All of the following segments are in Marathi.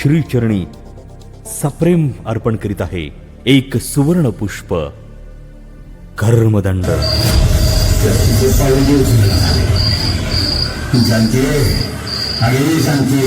श्रीचरणी सप्रेम अर्पण करीत आहे एक सुवर्ण पुष्प कर्मदंड. तिचे पाऊल जानते अगे सांगते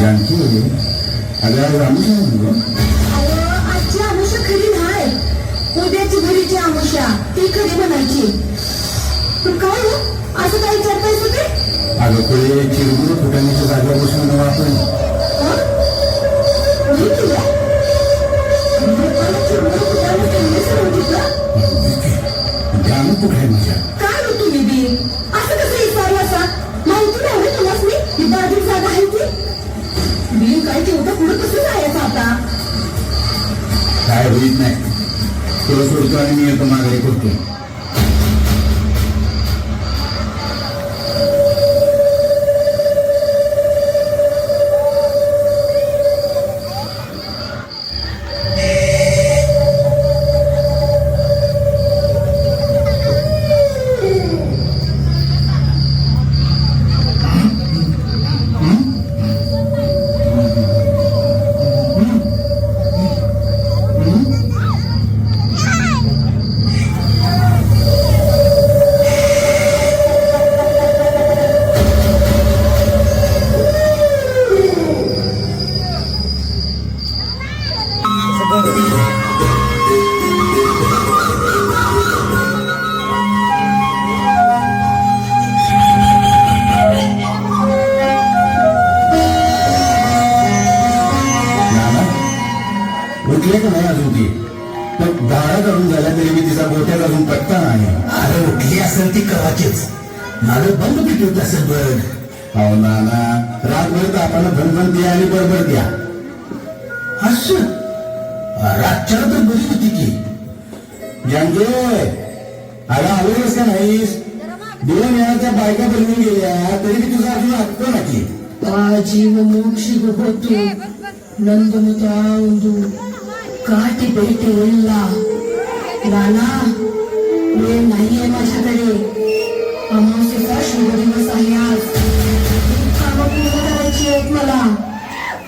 जानकी अगं आज अहो, आजची आमुषा खरी नाही. उद्याची घरीची आमुषा ती खरी म्हणायची. पण काय हो? असं काय विचारताय ते अगं पुढे चिरमुर फुटाण्याच्या जागेवर बसून आपण. तुला सोडतो तापानं भणभण द्या आणि बरोबर द्या. असं रातच्याला तर बरी होती की. जानके अगं आलोच का नाहीस? दोन वेळाच्या बायका बनवून गेल्या तरी मी तुझा अजून ऐकतो ना की जीव मोक्षी होतो नंदमुतांदू काठी बैठे उरला नाना वेळ नाहीये माझ्याकडे. अमावस्येचा शुभ दिवस आहे आज.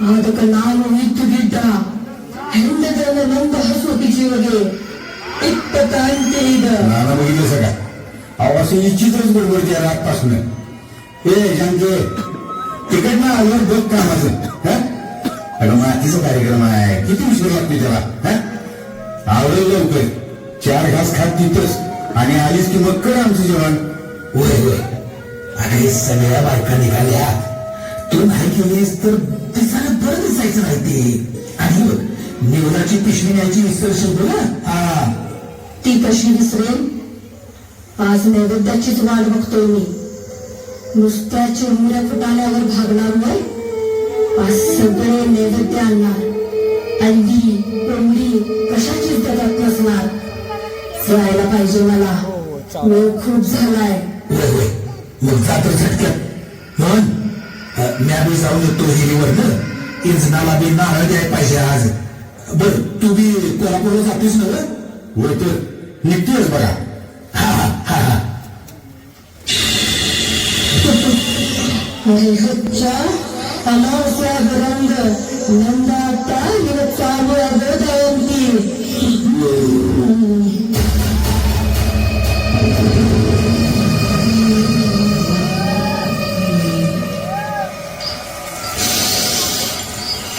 आदक ನಾನು विद्यु गिड्डा हिंद जन नंद हसोटीची वगे इत्तकांते इद नाना बघितलं सगळ्या अहो असं इच्छितच बरोबर त्या रातपासून ए जानके तिकडनं आल्यावर बघ का माझं हं? अगं मातीचा कार्यक्रम आहे किती उशीर लागते त्याला हं? आवडेल लवकर चार घास खात तिथंच आणि आलीस की मग कर आमचं जेवण होय होय अरे सगळ्या बायका निघाल्या तू नाही केलीस तर ते सगळं बरं दिसायचं नाही ते. आणि बघ, निवडाची पिशवी न्यायची विसरशील बघ हं? हा. ती कशी विसरेल आज नैवेद्याचीच वाट बघतोय मी. नुसत्या चिरमुऱ्या फुटाण्यावर भागणार वय आज सगळे नैवेद्य आणणार. अंडी कोंबडी कशाचीच जगात नसणार. जायला पाहिजे मला. वेळ खूप झालाय. मग जातो झटक्यात. म्हण मी आम्ही जाऊन येतो हिरीवर इंजनाला बी नारळ द्यायला पाहिजे आज. बर तू बी कोल्हापूरला जातोस ना? होय तर निघतोयच बघा. हा हा हा हा. नैवेद्य अमावस्या रंग नंदाता चालू अगोदयंती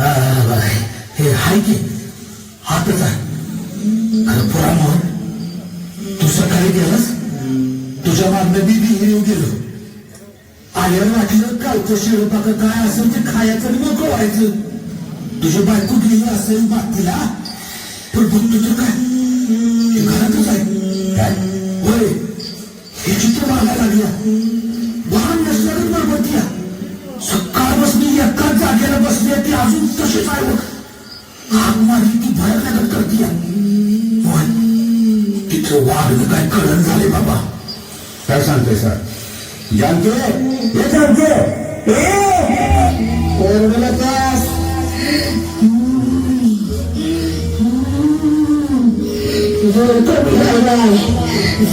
हे हाय की हातच आहे पुरा मोहन तू सकाळी गेलास तुझ्या मागणं बी येऊ गेलो आल्यावर वाटलं कालचं शिळपाक काय असेल ते खायचं नको मोकळं व्हायचं तुझी बायको गेली असेल बातमीला पण बघ तुझं काय घरातच आहे काय होय हे चित्र मागायला लागल्या वाहन नसल्यानं बरोबर ती बसली ती अजून तशीच आहे बघ. हाक ती भयानक करते होय. तिथं वागणं काय कळण झाले बाबा. काय सांगते सर जानते हे जानकी ओरडू नकोस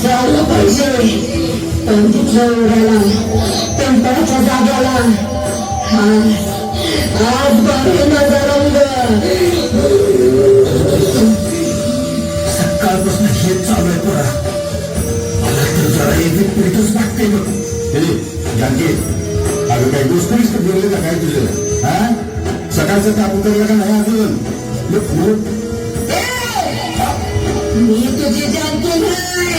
झालं पाहिजे. पण तिथल्या ओढ्याला टेम्पराच्या जाग्याला सकाळपासून हेच चालू आहे पोरा मला तर जरा एक पीठच वाटते बघ हे जानकी अगं काही गोष्ट बिष्ट बोलले का काय तुझं हा सकाळचं ताप उतरलं का नाही अजून हे फूट मी तुझी जानकी नाही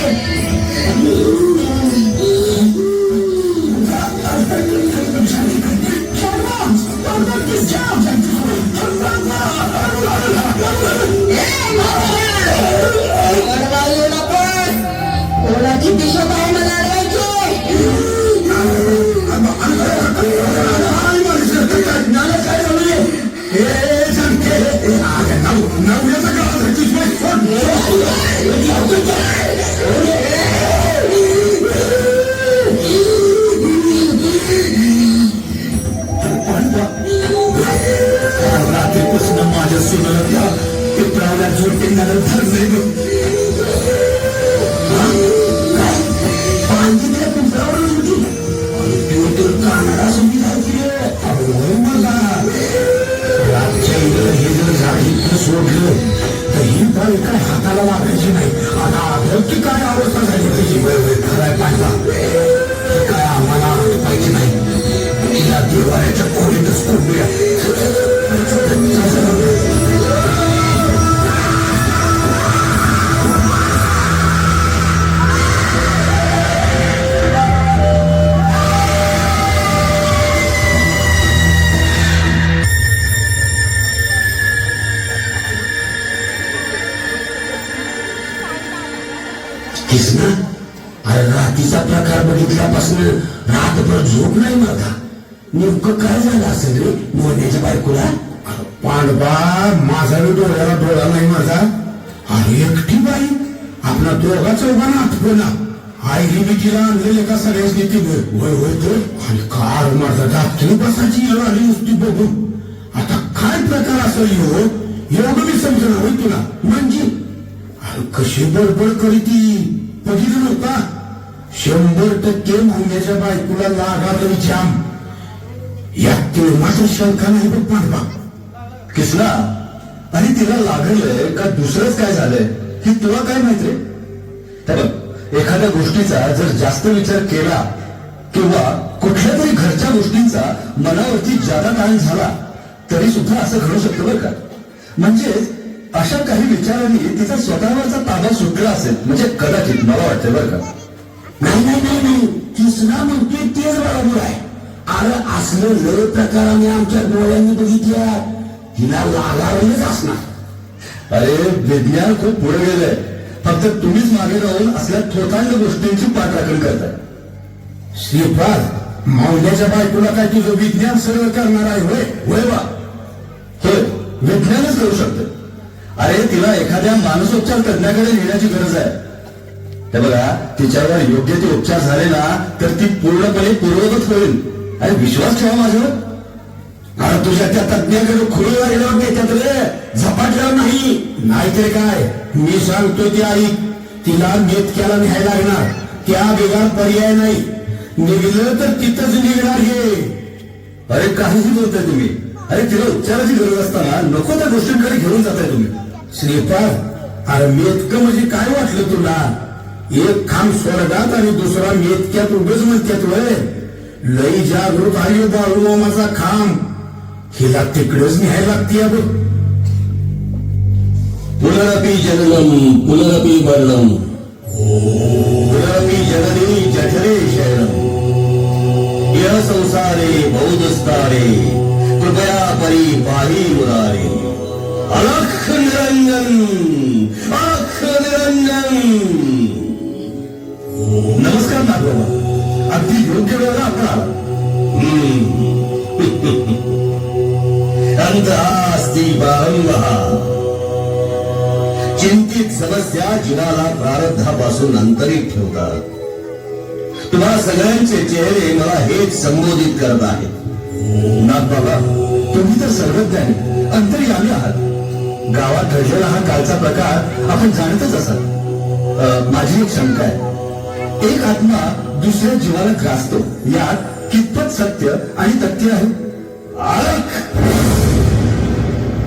Now we have to go. This is. काय झालं असेल रे बायकोला पांडवा माझा बी डोळ्याला डोळा नाही माझा. अरे एकटी बाई आपला दोघा चौघांना आठवला. आई ही बी तिला आणलेले का सगळ्याच घेते होय होय तर आणि कार माझा दाखली बसाची येळ आली नुसती बघून. आता काय प्रकार असेल हो एवढं मी समजणार होय तुला. म्हणजे? अरे कशी बडबड करी ती? बघितलं नव्हता? शंभर टक्के महिन्याच्या बायकोला लागा तरी जाम. या ते मात्र शंका नाही बघ किसना आणि तिला लागलंय का दुसरंच काय झालंय? हे तुला काय माहीत रे? बघ एखाद्या गोष्टीचा जर जास्त विचार केला किंवा कुठल्या तरी घरच्या गोष्टींचा मनावरती जादा ताण झाला तरी सुद्धा असं घडू शकतं बरं का? म्हणजेच अशा काही विचारांनी तिचा स्वतःवरचा ताबा सुटला असेल म्हणजे कदाचित मला वाटतं बरं का? नाही नाही नाही नाही. किसना म्हणतोय तेच बरोबर आहे. अरे असलं लय प्रकार आम्ही आमच्या डोळ्यांनी बघितल्या. तिला लागावलंच असणार. अरे विज्ञान खूप पुढे गेलंय. फक्त तुम्हीच मागे राहून असल्या थोतांड गोष्टींची पाठराखण करताय. श्रीपाद मावल्याच्या बायकोला काय तुझं विज्ञान सर्व करणार आहे होय? होय बा. होय विज्ञानच करू शकतं. अरे तिला एखाद्या मानसोपचार तज्ञाकडे नेण्याची गरज आहे. हे बघा तिच्यावर योग्य ते उपचार झाले ना तर ती पूर्णपणे पूर्वगत होईल. अरे विश्वास ठेवा माझं. अरे तुझ्या त्या तज्ञाकडे खुलं लागल्यावर त्याच्यात रे. झपाटल्यावर नाही. नाहीतरी काय? मी सांगतो ती आई तिला नेतक्याला न्यायला लागणार. त्या बिगार पर्याय नाही. निघलं तर तिथंच निघणार हे. अरे काहीच बोलताय तुम्ही. अरे तिला उपचाराची गरज असताना नको त्या गोष्टींकडे घेऊन जाताय तुम्ही. श्रीपाद अरे मेतकं म्हणजे काय वाटलं तुला? एक खांब स्वर्गात आणि दुसरा मेतक्यात उभेच म्हणत्यात वय. लई जागृत आहे बाळूमामाचा खांब. हिला तिकडेच न्यायला लागते बघ पुनरपि जननम पुनरपि मरणम. पुनरपि जननी जठरे शयनम यह संसारे बहुदस्तारे कृपया परी पाही मुरारे. अलख निरंजन अलख निरंजन नमस्कार नागोबा अगदी योग्य वेळेला आपला अंत चिंतित समस्या जीवाला प्रारब्धापासून अंतरित ठेवतात. तुम्हा सगळ्यांचे चेहरे मला हेच संबोधित करत आहेत. नाथ बाबा तुम्ही तर सर्वज्ञानी अंतर्यामी आहात. गावात घडलेला हा कालचा प्रकार आपण जाणतच असाल. माझी एक शंका आहे. एक आत्मा दुसऱ्या जीवाला ग्रासतो. यात कितपत सत्य आणि तथ्य आहे?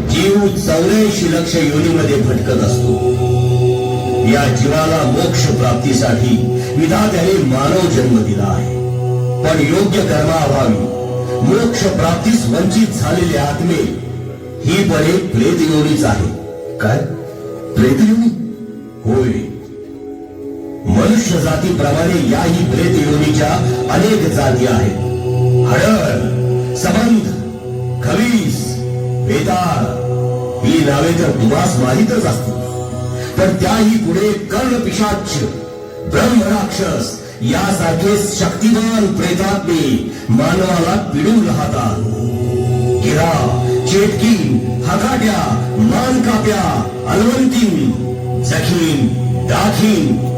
जीव चौऱ्याऐंशी लक्ष योनीमध्ये भटकत असतो. या जीवाला मोक्ष प्राप्तीसाठी विधात्याने मानव जन्म दिला आहे. पण योग्य कर्माअभावी मोक्ष प्राप्तीस वंचित झालेले आत्मे ही बरे एक प्रेत योनीच आहे. काय? प्रेत योनी होय. मनुष्य जातीप्रमाणे याही प्रेत योनीच्या अनेक जाती आहेत. हडळ सबंध खवीस बेताळ ही नावे तर तुम्हास माहीतच असतील. पण त्याही पुढे कर्ण पिशाच ब्रह्मराक्षस यासारखे शक्तिमान प्रेतात्मे मानवाला पिडून राहतात. गिरा चेटकी हकाट्या मान मानकाप्या अलवंतीन जखीन दाखीन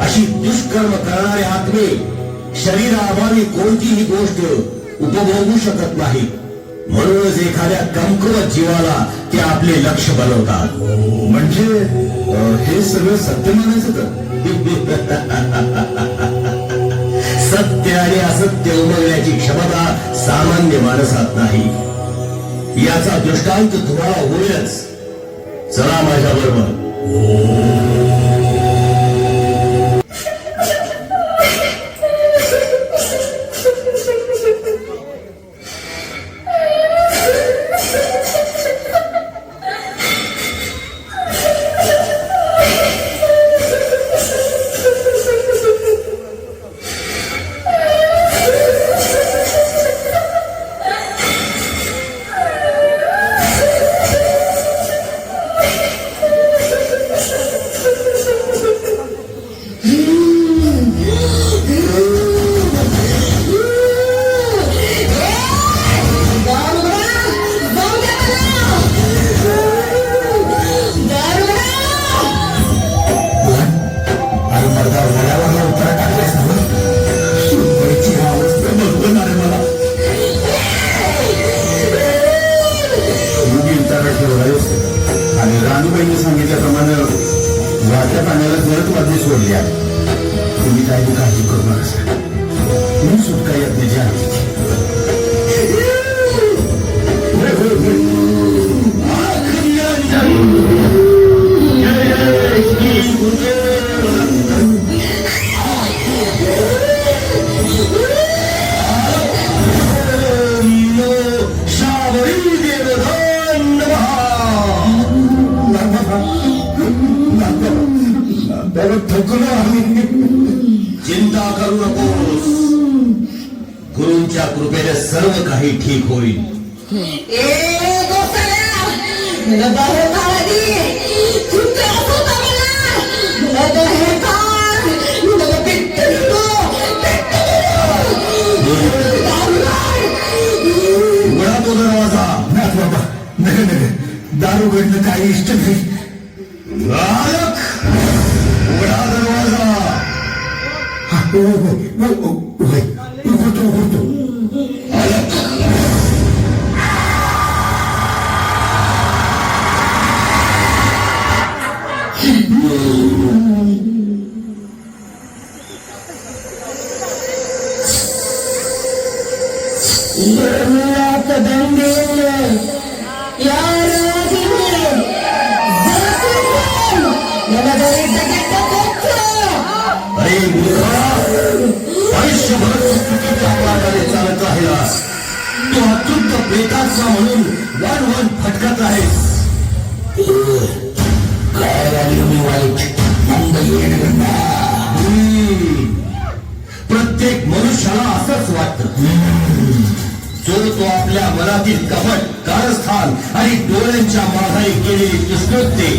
अशी दुष्कर्म करणारे आत्मे शरीराभावी कोणतीही गोष्ट उपभोगू शकत नाही. म्हणूनच एखाद्या कमकुवत जीवाला ते आपले लक्ष बनवतात म्हणजे हे सगळं सत्य म्हणायचं तर सत्य आणि असत्य उमगण्याची क्षमता सामान्य माणसात नाही. याचा दृष्टांत तुम्हाला होईलच. चला माझ्या बरोबर चिंता करू नकोस गुरूंच्या कृपेने सर्व काही ठीक होईल दारू घडणं काही इष्ट नाही. नालक उघडा दरवाजा! हा, हो, हो, हो, हो. प्रत्येक मनुष्याला असंच वाटत. जो तो आपल्या मनातील कपट कारस्थान आणि डोळ्यांच्या माघारी केलेली दुष्कृत्ये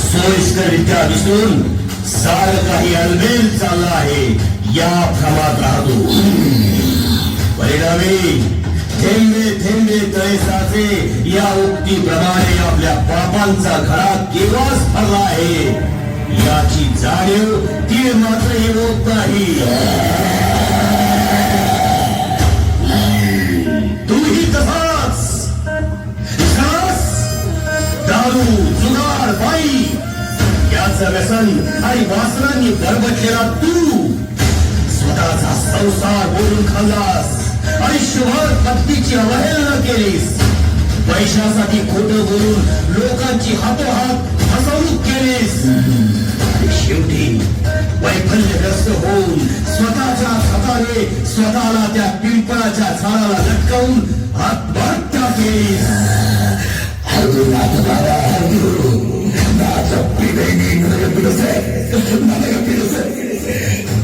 सोयीस्कररित्या विसरून सार काही अलबेल चाललं आहे. या भ्रमात राहतो. परिणामी थेंबे थेंबे तळे साचे या उक्तीप्रमाणे आपल्या पापांचा घरा केव्हाच भरला आहे. याची जाणीव ती मात्र होत नाही. तुम्ही तसाच तसाच दारू जुगार बाई याचं व्यसन आणि वासनांनी बरबटलेला तू. स्वतःचा संसार बोलून खाल्लास. आयुष्यभर पत्नीची अवहेलना केलीस. पैशासाठी खोटं बोलून लोकांची हातोहात फसवणूक शेवटी वैफल्यग्रस्त होऊन स्वतःच्या हाताने स्वतःला त्या पिंपळाच्या झाडाला लटकवून आत्महत्या केली.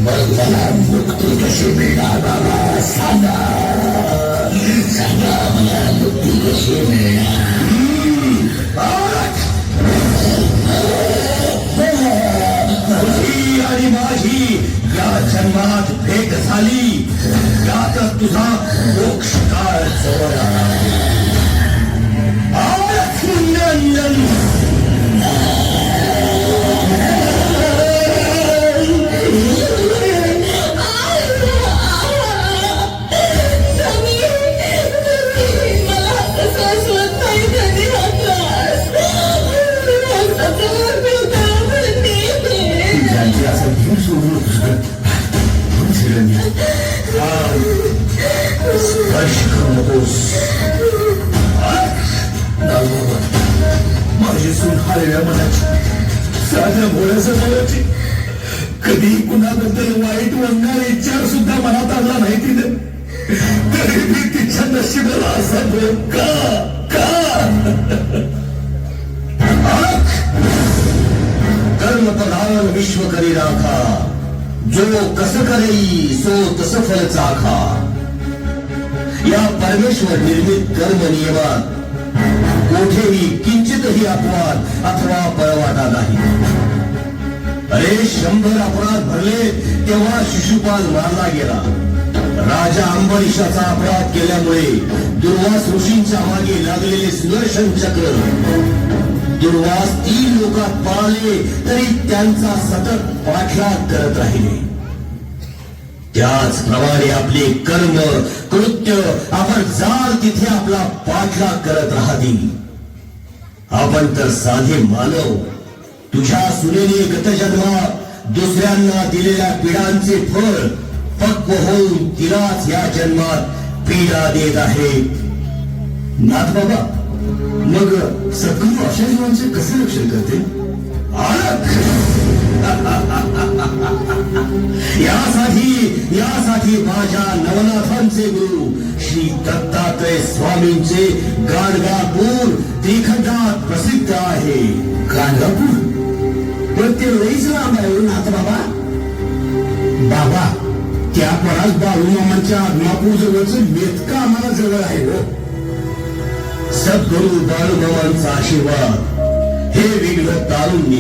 मग मला मुक्ती कशी मिळणार बाबा सांगा सांगा मला मुक्ती कशी मिळणार आणि या जन्मात भेट झाली यातच तुझा मोक्ष काळ जवळ आला. स्पर्श करू नकोस माझी सून हळव्या म्हणायची साध्या भोळ्या स्वभावाची कधी कुणाबद्दल वाईट वंगार विचार सुद्धा मनात आणला नाही तिने तरी मी तिच्या नशिबाला असा भोग का? का? कर्म विश्व करी राखा। जो कस करी सो तस फल चाखा। या परमेश्वर निर्मित कर्म नियमात कोठेही किंचितही अपवाद अथवा पळवाटा नाही। अरे शंभर अपराध भरले तेव्हा शिशुपाल मारला गेला। राजा अंबरीशाचा अपराध केल्यामुळे दुर्वास ऋषींच्या मागे लागलेले सुदर्शन चक्र दुर्वास तीन लोकात पाळले तरी त्यांचा सतत पाठलाग करत राहिले. त्याचप्रमाणे आपले कर्म कृत्य आपण जाल तिथे आपला पाठलाग करत राहतील. आपण तर साधे मानव तुझ्या सुनेने गतजन्मा दुसऱ्यांना दिलेल्या पिढांचे फळ पक्व होऊन तिलाच या जन्मात पीडा देत आहे नाथ बाबा मग सद्गुरू अशा जीवांचे कसे रक्षण करते यासाठी यासाठी माझ्या नवनाथांचे गुरु श्री दत्तात्रय स्वामींचे गाणगापूर त्रिखंडात प्रसिद्ध आहे. गाणगापूर? पण ते लईच लांब आहे हो नाथ बाबा. बाबा त्या परास बाळूमामांच्या आत्मापूर जवळच मेतका आम्हाला जवळ आहे हो. सद्गुरु बाळूमामांचा आशीर्वाद. हे विघ्न तारुण्य.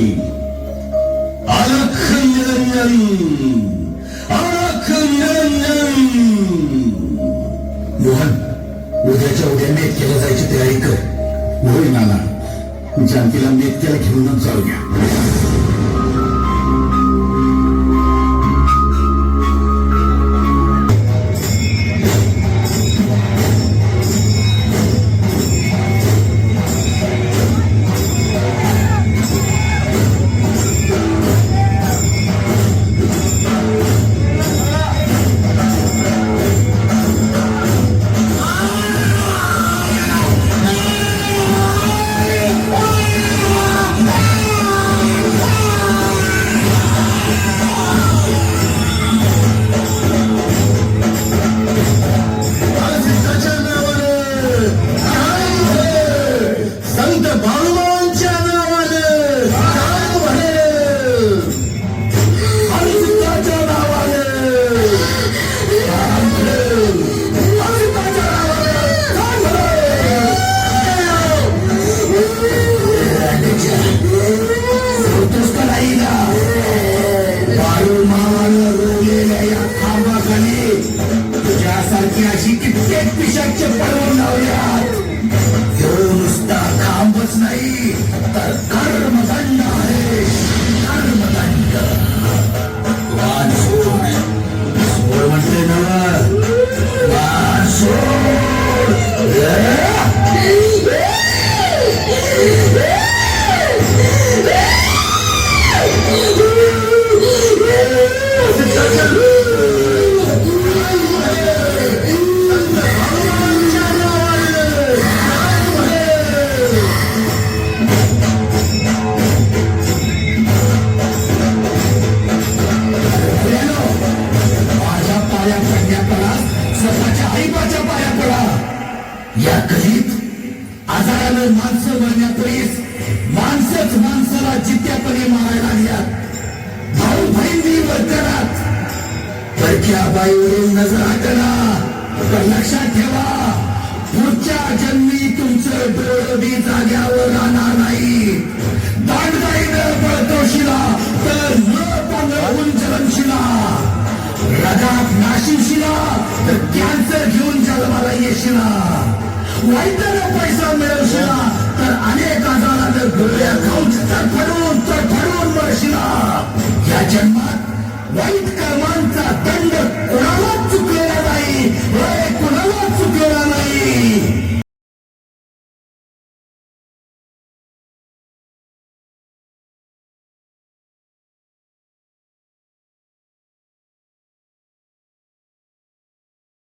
अलख निरंजन अलख निरंजन मोहन उद्याच्या उद्या मेतक्याला जायची तयारी कर. होय नाना जानकीला मेतक्याला घेऊनच जाऊया. कधी जाग्यावर राहणार नाही. दांडताई न पळतो शिला तर न पांगळून जलन शिला. रगात नाशिव शिला तर कॅन्सर घेऊन जन्माला येशिला. वैद्य पैसा मिळवशिला तर अनेक आजारा जर गोळ्या खाऊन तर फडवून तर फडवून मरशिला. या जन्मात वाईट कर्मांचा दंड कोणाला चुकलेला नाही. कोणाला चुकलेला नाही.